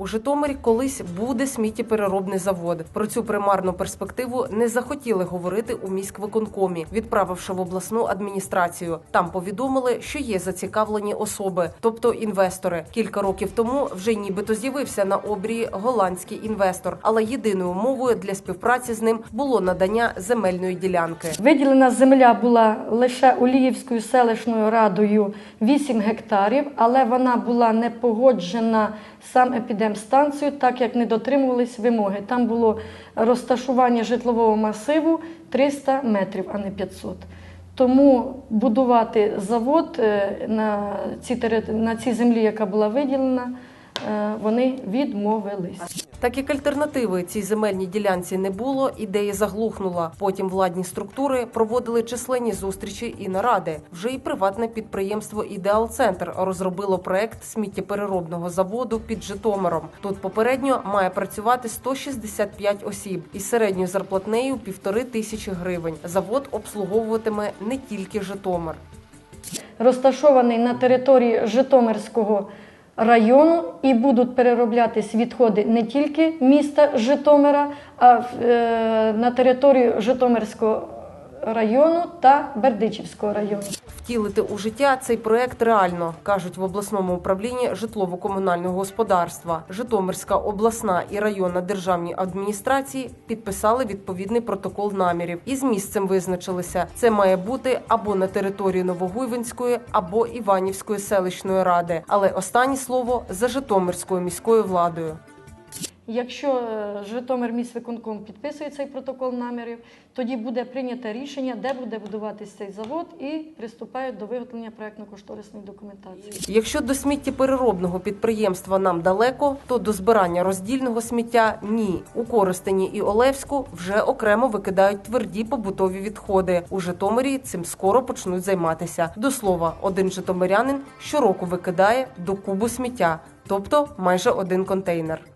У Житомирі колись буде сміттєпереробний завод. Про цю примарну перспективу не захотіли говорити у міськвиконкомі, відправивши в обласну адміністрацію. Там повідомили, що є зацікавлені особи, тобто інвестори. Кілька років тому вже нібито з'явився на обрії голландський інвестор, але єдиною умовою для співпраці з ним було надання земельної ділянки. Виділена земля була лише Оліївською селищною радою 8 гектарів, але вона була не погоджена сам епідемстанцією, так як не дотримувались вимоги. Там було розташування житлового масиву 300 метрів, а не 500. Тому будувати завод е, на цій, на цій землі, яка була виділена, вони відмовились. Так як альтернативи цій земельній ділянці не було, ідея заглухнула. Потім владні структури проводили численні зустрічі і наради. Вже і приватне підприємство Ідеал Центр розробило проект сміттєпереробного заводу під Житомиром. Тут попередньо має працювати 165 осіб із середньою зарплатнею півтори тисячі гривень. Завод обслуговуватиме не тільки Житомир. розташований на території Житомирського району і будуть перероблятись відходи не тільки міста Житомира, а е, на територію Житомирського району та Бердичівського району. Втілити у життя цей проект реально кажуть в обласному управлінні житлово-комунального господарства. Житомирська обласна і районна державні адміністрації підписали відповідний протокол намірів і з місцем визначилися. Це має бути або на території Новогуйвинської, або Іванівської селищної ради. Але останнє слово за Житомирською міською владою. Якщо е, Житомир міськвиконком підписує цей протокол намірів, тоді буде прийнято рішення, де буде будуватися цей завод, і приступають до виготовлення проектно-кошторисної документації. Якщо до сміттєпереробного підприємства нам далеко, то до збирання роздільного сміття ні. У Коростені і Олевську вже окремо викидають тверді побутові відходи. У Житомирі цим скоро почнуть займатися. До слова, один житомирянин щороку викидає до кубу сміття, тобто майже один контейнер.